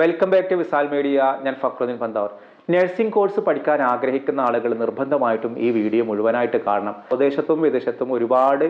Welcome back to Visal media ഞാൻ Fakhruddin പന്താവർ. Nursing course പഠിക്കാൻ ആഗ്രഹിക്കുന്ന ആളുകൾ നിർബന്ധമായിട്ടും ഈ വീഡിയോ മുഴുവനായിട്ട് കാണണം. സ്വദേശത്തും വിദേശത്തും ഒരുപാട്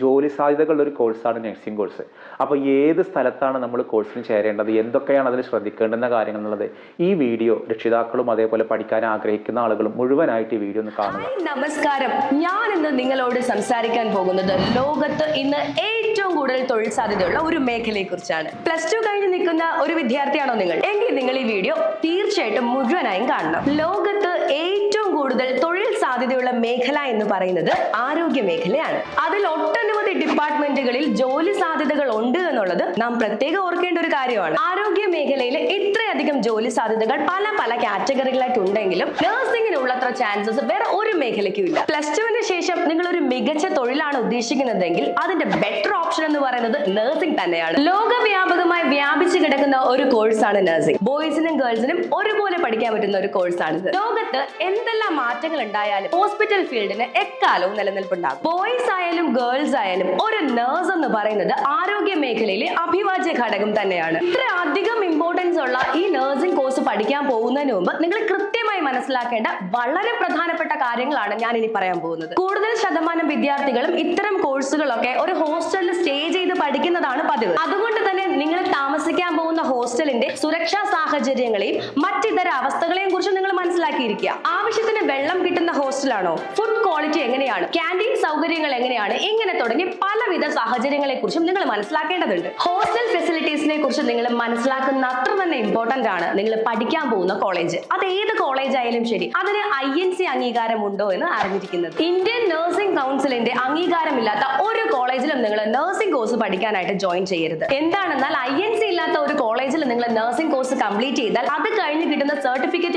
ജോലി സാധ്യതകളുള്ള ഒരു കോഴ്സാണ് നഴ്സിംഗ് കോഴ്സ് അപ്പോൾ ഏത് സ്ഥലത്താണ് നമ്മൾ കോഴ്സിന് ചേരേണ്ടത്? എന്തൊക്കെയാണ് അതിൽ ശ്രദ്ധിക്കേണ്ടുന്ന കാര്യങ്ങൾ എന്നുള്ളത് ഈ വീഡിയോ രക്ഷിതാക്കളും അതേപോലെ പഠിക്കാൻ ആഗ്രഹിക്കുന്ന ആളുകളും മുഴുവനായിട്ട് ഈ വീഡിയോ ഒന്ന് കാണുക. നമസ്കാരം. ഞാൻ ഇന്ന് നിങ്ങളോട് സംസാരിക്കാൻ പോകുന്നത് ലോകത്ത് ഇന്ന് ഏറ്റവും കൂടുതൽ തൊഴിൽ സാധ്യതയുള്ള ഒരു മേഖലയെ കുറിച്ചാണ്. പ്ലസ് ടു കഴിഞ്ഞ് നിൽക്കുന്ന ഒരു വിദ്യാർത്ഥിയാണോ നിങ്ങൾ? എങ്കിൽ നിങ്ങൾ ഈ വീഡിയോ തീർച്ചയായിട്ടും മുഴുവനായും കാണണം ലോകത്ത് ഏറ്റവും കൂടുതൽ തൊഴിൽ സാധ്യതയുള്ള മേഖല എന്ന് പറയുന്നത് ആരോഗ്യ മേഖലയാണ്. അതിൽ ഒട്ടനവധി ഡിപ്പാർട്ട്മെന്റുകളിൽ ജോലി സാധ്യതകൾ ഉണ്ട് എന്നുള്ളത് നാം പ്രത്യേകം ഓർക്കേണ്ട ഒരു കാര്യമാണ്. ആരോഗ്യ മേഖലയിൽ ഇത്രയധികം ജോലി സാധ്യതകൾ പല പല കാറ്റഗറികളായിട്ട് ഉണ്ടെങ്കിലും നഴ്സിംഗിനുള്ളത്ര ചാൻസസ് വേറെ ഒരു മേഖലയ്ക്കും ഇല്ല. പ്ലസ് ടുവിന് ശേഷം നിങ്ങൾ ഒരു മികച്ച തൊഴിലാണ് ഉദ്ദേശിക്കുന്നതെങ്കിൽ അതിന്റെ ബെറ്റർ ഓപ്ഷൻ എന്ന് പറയുന്നത് നഴ്സിംഗ് തന്നെയാണ്. ലോകവ്യാപകമായി വ്യാപിച്ചു കിടക്കുന്ന ഒരു കോഴ്സാണ് നഴ്സിംഗ് ബോയ്സിനും ഗേൾസിനും ഒരുപോലെ പഠിക്കാൻ പറ്റുന്ന ഒരു കോഴ്സാണിത് ലോകത്ത് എന്തെല്ലാം മാറ്റങ്ങൾ ഉണ്ടായാലും ഹോസ്പിറ്റൽ ഫീൽഡിന് എക്കാലവും നിലനിൽപ്പുണ്ടാകും. ബോയ്സ് ആയാലും ഗേൾസ് ആയാലും ഒരു നേഴ്സ് എന്ന് പറയുന്നത് ആരോഗ്യ മേഖലയിലെ അഭിവാജ്യ ഘടകം തന്നെയാണ്. ഇത്ര അധികം ഇമ്പോർട്ടൻസ് ഉള്ള ഈ നഴ്സിംഗ് കോഴ്സ് പഠിക്കാൻ പോകുന്നതിന് മുമ്പ് നിങ്ങൾ കൃത്യമായി മനസ്സിലാക്കേണ്ട വളരെ പ്രധാനപ്പെട്ട കാര്യങ്ങളാണ് ഞാൻ ഇനി പറയാൻ പോകുന്നത്. കൂടുതൽ ശതമാനം വിദ്യാർത്ഥികളും ഇത്തരം കോഴ്സുകളൊക്കെ ഒരു ഹോസ്റ്റലിൽ സ്റ്റേ ചെയ്ത് പഠിക്കുന്നതാണ് പതിവ്. അതുകൊണ്ട് തന്നെ നിങ്ങൾ താമസിക്കാൻ പോകുന്ന ഹോസ്റ്റലിന്റെ സുരക്ഷാ സാഹചര്യങ്ങളെയും മറ്റിതര അവസ്ഥകളെയും കുറിച്ച് നിങ്ങൾ മനസ്സിലാക്കിയിരിക്കുക. ആവശ്യത്തിന് വെള്ളം കിട്ടുന്ന ഹോസ്റ്റലാണോ ഫുഡ് ക്വാളിറ്റി എങ്ങനെയാണ്? ക്യാന്റീൻ സൗകര്യങ്ങൾ എങ്ങനെയാണ്? ഇങ്ങനെ തുടങ്ങി പലവിധ സാഹചര്യങ്ങളെ കുറിച്ചും നിങ്ങൾ മനസ്സിലാക്കേണ്ടതുണ്ട്. ഹോസ്റ്റൽ ഫെസിലിറ്റീസിനെ കുറിച്ച് നിങ്ങൾ മനസ്സിലാക്കുന്ന അത്ര തന്നെ ഇമ്പോർട്ടന്റ് ആണ് നിങ്ങൾ പഠിക്കാൻ പോകുന്ന കോളേജ് അത് ഏത് കോളേജ് ആയാലും ശരി അതിന് ഐ എൻ സി അംഗീകാരം ഉണ്ടോ എന്ന് അറിഞ്ഞിരിക്കുന്നത്. ഇന്ത്യൻ നഴ്സിംഗ് കൗൺസിലിന്റെ അംഗീകാരമില്ലാത്ത ഒരു കോളേജിലും നിങ്ങൾ നഴ്സിംഗ് കോഴ്സ് പഠിക്കാനായിട്ട് ജോയിൻ ചെയ്യരുത്. എന്താണെന്നാൽ ഐ എൻ സി ഇല്ലാത്ത ഒരു കോളേജിൽ നിങ്ങൾ നഴ്സിംഗ് കോഴ്സ് കംപ്ലീറ്റ് ചെയ്താൽ അത് കഴിഞ്ഞ്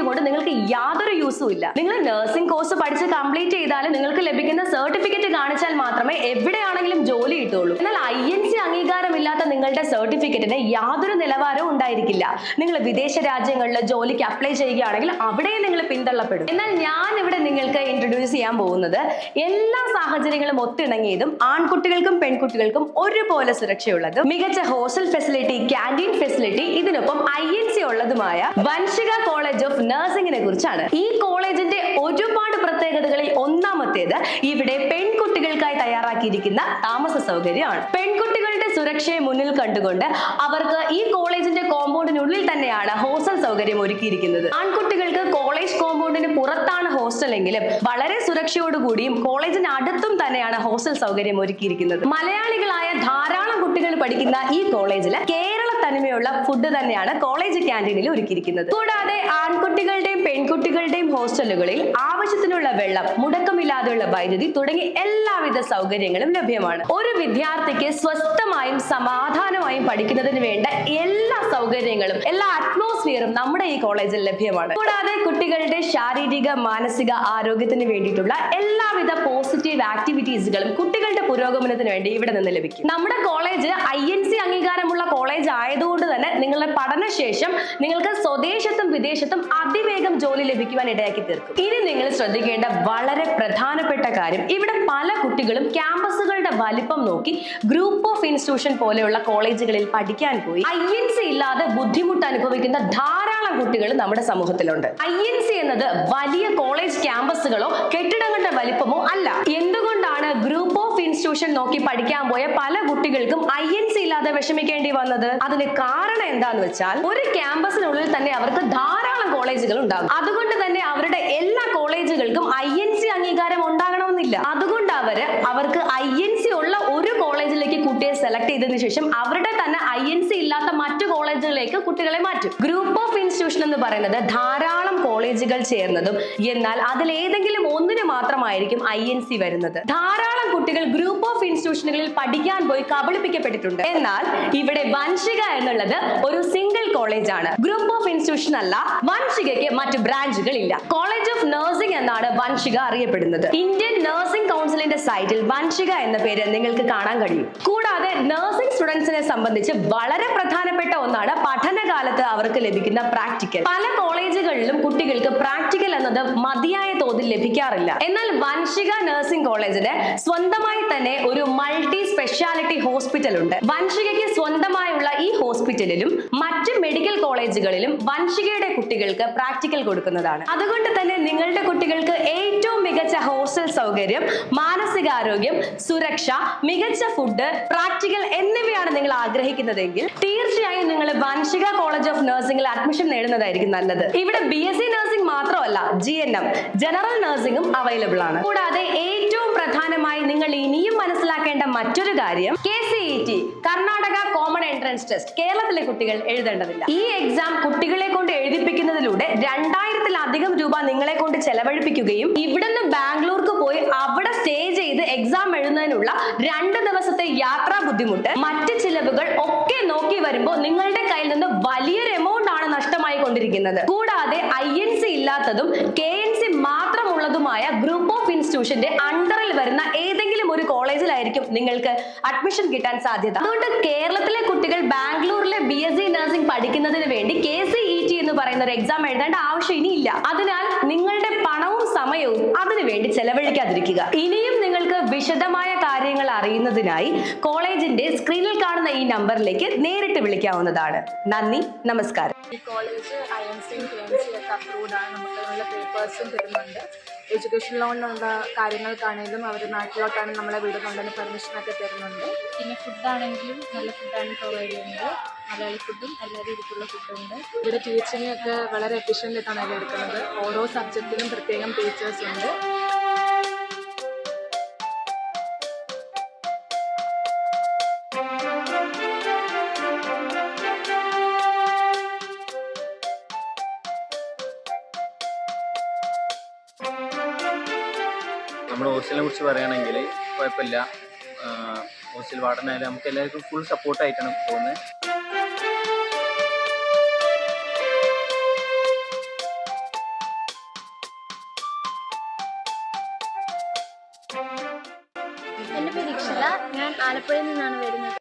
കൊണ്ട് നിങ്ങൾക്ക് യാതൊരു യൂസും ഇല്ല. നിങ്ങൾ നഴ്സിംഗ് കോഴ്സ് പഠിച്ച് കംപ്ലീറ്റ് ചെയ്താൽ നിങ്ങൾക്ക് ലഭിക്കുന്ന സർട്ടിഫിക്കറ്റ് കാണിച്ചാൽ മാത്രമേ എവിടെയാണെങ്കിലും ജോലി കിട്ടുള്ളൂ എന്നാൽ ഐ എൻ സി അംഗീകാരമില്ലാത്ത നിങ്ങളുടെ സർട്ടിഫിക്കറ്റിന് യാതൊരു നിലവാരവും ഉണ്ടായിരിക്കില്ല. നിങ്ങൾ വിദേശ രാജ്യങ്ങളിൽ ജോലിക്ക് അപ്ലൈ ചെയ്യുകയാണെങ്കിൽ അവിടെയും നിങ്ങൾ പിന്തള്ളപ്പെടും. എന്നാൽ ഞാൻ ഇവിടെ നിങ്ങൾക്ക് ഇൻട്രൊഡ്യൂസ് ചെയ്യാൻ പോകുന്നത് എല്ലാ സാഹചര്യങ്ങളും ഒത്തിണങ്ങിയതും ആൺകുട്ടികൾക്കും പെൺകുട്ടികൾക്കും ഒരുപോലെ സുരക്ഷയുള്ളതും മികച്ച ഹോസ്റ്റൽ ഫെസിലിറ്റി ക്യാന്റീൻ ഫെസിലിറ്റി ഇതിനൊപ്പം ഉള്ളതുമായ വൻഷിക കോളേജ് ഓഫ് നഴ്സിംഗിനെ കുറിച്ചാണ്. ഈ കോളേജിന്റെ ഒരുപാട് പ്രത്യേകതകളിൽ ഒന്നാമത്തേത് ഇവിടെ പെൺകുട്ടികൾക്കായി തയ്യാറാക്കിയിരിക്കുന്ന താമസ സൗകര്യമാണ്. പെൺകുട്ടികളുടെ സുരക്ഷയെ മുന്നിൽ കണ്ടുകൊണ്ട് അവർക്ക് ഈ കോളേജിന്റെ കോമ്പൗണ്ടിനുള്ളിൽ തന്നെയാണ് ഹോസ്റ്റൽ സൗകര്യം ഒരുക്കിയിരിക്കുന്നത്. ആൺകുട്ടികൾക്ക് കോളേജ് കോമ്പൗണ്ടിന് പുറത്താണ് ഹോസ്റ്റൽ എങ്കിലും വളരെ സുരക്ഷയോടുകൂടിയും കോളേജിന് അടുത്തും തന്നെയാണ് ഹോസ്റ്റൽ സൗകര്യം ഒരുക്കിയിരിക്കുന്നത്. മലയാളികളായ ധാരാളം കുട്ടികൾ പഠിക്കുന്ന ഈ കോളേജിൽ കേരള തനിമയുള്ള ഫുഡ് തന്നെയാണ് കോളേജ് ക്യാന്റീനിൽ ഒരുക്കിയിരിക്കുന്നത്. കൂടാതെ ആൺകുട്ടികളുടെയും പെൺകുട്ടികളുടെയും ഹോസ്റ്റലുകളിൽ ആവശ്യത്തിനുള്ള വെള്ളം മുടക്കമില്ലാതെയുള്ള വൈദ്യുതി തുടങ്ങി എല്ലാവിധ സൗകര്യങ്ങളും ലഭ്യമാണ്. ഒരു വിദ്യാർത്ഥിക്ക് സ്വസ്ഥമായും സമാധാനമായും പഠിക്കുന്നതിന് വേണ്ട എല്ലാ സൗകര്യങ്ങളും എല്ലാ അറ്റ്മോസ്ഫിയറും നമ്മുടെ ഈ കോളേജിൽ ലഭ്യമാണ്. കൂടാതെ കുട്ടികളുടെ ശാരീരിക മാനസിക ആരോഗ്യത്തിന് വേണ്ടിയിട്ടുള്ള എല്ലാവിധ പോസിറ്റീവ് ആക്ടിവിറ്റീസുകളും കുട്ടികളുടെ പുരോഗമനത്തിന് വേണ്ടി ഇവിടെ നിന്ന് ലഭിക്കും. നമ്മുടെ കോളേജ് ഐ എൻ സി അംഗീകാരമുള്ള കോളേജ് ആയതുകൊണ്ട് തന്നെ നിങ്ങളുടെ പഠനശേഷം നിങ്ങൾക്ക് സ്വദേശത്തും വിദേശത്തും അതിവേഗം ജോലി ലഭിക്കുവാൻ ഇടയാക്കി തീർക്കും. ഇനി നിങ്ങൾ ശ്രദ്ധിക്കേണ്ട വളരെ പ്രധാനപ്പെട്ട കാര്യം ഇവിടെ പല കുട്ടികളും ക്യാമ്പസുകളുടെ വലിപ്പം നോക്കി ഗ്രൂപ്പ് ഓഫ് ഇൻസ്റ്റിറ്റ്യൂഷൻ പോലെയുള്ള കോളേജുകളിൽ പഠിക്കാൻ പോയി. ഐ എൻ സി ഇല്ലാതെ ബുദ്ധിമുട്ട് അനുഭവിക്കുന്ന ധാരാളം കുട്ടികൾ നമ്മുടെ സമൂഹത്തിലുണ്ട്. ഐ എൻ സി എന്നത് വലിയ കോളേജ് ക്യാമ്പസുകളോ കെട്ടിടങ്ങളുടെ വലിപ്പമോ അല്ല. എന്തുകൊണ്ടാണ് ഗ്രൂപ്പ് ഓഫ് ഇൻസ്റ്റിറ്റ്യൂഷൻ നോക്കി പഠിക്കാൻ പോയ പല കുട്ടികൾക്കും ഐ എൻ സി ഇല്ലാതെ വിഷമിക്കേണ്ടി വന്നത്? അതിന് കാരണം എന്താന്ന് വെച്ചാൽ ഒരു ക്യാമ്പസിനുള്ളിൽ തന്നെ അവർക്ക് ധാരാളം കോളേജുകൾ ഉണ്ടാകും. അതുകൊണ്ട് തന്നെ അവരുടെ എല്ലാ കോളേജുകൾക്കും ഐ എൻ സി അംഗീകാരം ഉണ്ടാകണമെന്നില്ല. അതുകൊണ്ട് അവർ അവർക്ക് ഐ എൻ സി ഉള്ള ഒരു കോളേജിലേക്ക് കുട്ടിയെ സെലക്ട് ചെയ്തതിനു ശേഷം അവരുടെ തന്നെ ഐ എൻ സി ഇല്ലാത്ത മറ്റു കോളേജുകളിലേക്ക് കുട്ടികളെ മാറ്റും. ഗ്രൂപ്പ് ഓഫ് ഇൻസ്റ്റിറ്റ്യൂഷൻ എന്ന് പറയുന്നത് ധാരാളം കോളേജുകൾ ചേർന്നതും എന്നാൽ അതിൽ ഏതെങ്കിലും ഒന്നിന് മാത്രമായിരിക്കും ഐ എൻ സി വരുന്നത്. ധാരാളം കുട്ടികൾ ഗ്രൂപ്പ് ഓഫ് ഇൻസ്റ്റിറ്റ്യൂഷനുകളിൽ പഠിക്കാൻ പോയി കബളിപ്പിക്കപ്പെട്ടിട്ടുണ്ട്. എന്നാൽ ഇവിടെ വൻഷിക എന്നുള്ളത് ഒരു സിംഗിൾ കോളേജ് ആണ്. ഗ്രൂപ്പ് ഓഫ് ഇൻസ്റ്റിറ്റ്യൂഷൻ അല്ല വൻഷികയ്ക്ക് മറ്റു ബ്രാഞ്ചുകൾ ഇല്ല കോളേജ് ഓഫ് നഴ്സിംഗ് എന്നാണ് വൻഷിക അറിയപ്പെടുന്നത്. ഇന്ത്യൻ നഴ്സിംഗ് കൗൺസിലിന്റെ സൈറ്റിൽ വൻഷിക എന്ന പേര് നിങ്ങൾക്ക് കാണാൻ കഴിയും. കൂടാതെ നഴ്സിംഗ് സ്റ്റുഡൻസിനെ സംബന്ധിച്ച് വളരെ പ്രധാനപ്പെട്ട ഒന്നാണ് പഠനകാലത്ത് അവർക്ക് ലഭിക്കുന്ന പ്രാക്ടിക്കൽ പല കോളേജുകളിലും കുട്ടികൾക്ക് പ്രാക്ടിക്കൽ എന്നത് മതിയായ തോതിൽ ലഭിക്കാറില്ല. എന്നാൽ വൻഷിക നഴ്സിംഗ് കോളേജിന് സ്വന്തമായി തന്നെ ഒരു മൾട്ടി സ്പെഷ്യാലിറ്റി ഹോസ്പിറ്റൽ ഉണ്ട്. വൻഷികയ്ക്ക് സ്വന്തമായുള്ള ഈ ഹോസ്പിറ്റലിലും മറ്റ് മെഡിക്കൽ കോളേജുകളിലും വൻഷികയുടെ കുട്ടികൾക്ക് പ്രാക്ടിക്കൽ കൊടുക്കുന്നതാണ്. അതുകൊണ്ട് തന്നെ നിങ്ങളുടെ കുട്ടികൾക്ക് ഏറ്റവും മികച്ച ഹോസ്റ്റൽ സൗകര്യം മാനസികാരോഗ്യം സുരക്ഷ മികച്ച ഫുഡ് പ്രാക്ടിക്കൽ എന്നിവയാണ് നിങ്ങൾ ആഗ്രഹിക്കുന്നതെങ്കിൽ തീർച്ചയായും നിങ്ങൾ വൻഷിക കോളേജ് ഓഫ് നഴ്സിംഗിൽ അഡ്മിഷൻ നേടുന്നതായിരിക്കും നല്ലത്. ഇവിടെ ബി എസ് സി നഴ്സിംഗ് മാത്രമല്ല ജി എൻ എം ജനറൽ നഴ്സിംഗും അവൈലബിൾ ആണ്. കൂടാതെ ഏറ്റവും പ്രധാനമായി നിങ്ങൾ ഇനിയും മനസ്സിലാക്കേണ്ട മറ്റൊരു കാര്യം K C E T Karnataka common entrance test കേരളത്തിലെ കുട്ടികൾ എഴുതേണ്ടതില്ല. ഈ എക്സാം കുട്ടികളെ കൊണ്ട് എഴുതിപ്പിക്കുന്നതിലൂടെ രണ്ടായിരത്തിലധികം രൂപ നിങ്ങളെ കൊണ്ട് ചെലവഴിപ്പിക്കുകയും ഇവിടുന്ന് ബാംഗ്ലൂർക്ക് പോയി അവിടെ സ്റ്റേ ചെയ്ത് എക്സാം എഴുതുന്നതിനുള്ള രണ്ട് ദിവസത്തെ യാത്രാ ബുദ്ധിമുട്ട് മറ്റ് ചിലവുകൾ ഒക്കെ നോക്കി വരുമ്പോൾ നിങ്ങളുടെ കയ്യിൽ നിന്ന് വലിയൊരു എമൗണ്ട് ആണ് നഷ്ടമായി കൊണ്ടിരിക്കുന്നത്. കൂടാതെ ഐ എൻ സി ഇല്ലാത്തതും കെ എൻ സി മാത്രമുള്ളതുമായ ഗ്രൂപ്പ് ഓഫ് ഇൻസ്റ്റിറ്റ്യൂഷന്റെ അണ്ടറിൽ വരുന്ന ഏതെങ്കിലും ഒരു കോളേജിലായിരിക്കും നിങ്ങൾക്ക് അഡ്മിഷൻ കിട്ടാൻ സാധ്യത. അതുകൊണ്ട് കേരളത്തിലെ കുട്ടികൾ ബാംഗ്ലൂരിലെ ബി എസ് സി നഴ്സിംഗ് പഠിക്കുന്നതിന് വേണ്ടി കെ സി ഇ ടി എന്ന് പറയുന്ന ഒരു എക്സാം എഴുതേണ്ട ആവശ്യം ഇനിയില്ല. അതിനാൽ നിങ്ങളുടെ സമയവും അതിനു വേണ്ടി ചെലവഴിക്കാതിരിക്കുക. ഇനിയും നിങ്ങൾക്ക് വിശദമായ കാര്യങ്ങൾ അറിയുന്നതിനായി കോളേജിന്റെ സ്ക്രീനിൽ കാണുന്ന ഈ നമ്പറിലേക്ക് നേരിട്ട് വിളിക്കാവുന്നതാണ്. നന്ദി നമസ്കാരം. ഈ college I M C approved ആണ്. നമുക്ക് നല്ല പേപ്പേഴ്സും തരുന്നുണ്ട്. എഡ്യൂക്കേഷൻ ലോണിനുള്ള കാര്യങ്ങൾക്കാണെങ്കിലും അവർ നാട്ടിലോട്ടാണ് നമ്മളെ വിടുന്നുണ്ടെന്ന് പെർമിഷനൊക്കെ തരുന്നുണ്ട്. പിന്നെ ഫുഡാണെങ്കിലും നല്ല ഫുഡാണ് പ്രൊവൈഡ് ചെയ്യുന്നത്. മലയാളി ഫുഡും എല്ലാ രീതിക്കുള്ള ഫുഡുണ്ട് ഇവിടെ ടീച്ചിങ് ഒക്കെ വളരെ എഫിഷ്യന്റ് ആയിട്ടാണ് എടുക്കുന്നത്. ഓരോ സബ്ജക്റ്റിനും പ്രത്യേകം ടീച്ചേഴ്സ് ഉണ്ട്. നമ്മൾ ഹോസ്റ്റലിനെ കുറിച്ച് പറയുകയാണെങ്കിൽ കുഴപ്പമില്ല. ഹോസ്റ്റൽ വാർഡനായാലും നമുക്ക് എല്ലാവർക്കും ഫുൾ സപ്പോർട്ടായിട്ടാണ് പോകുന്നത്. എന്റെ പേര് ഞാൻ ആലപ്പുഴയിൽ നിന്നാണ് വരുന്നത്.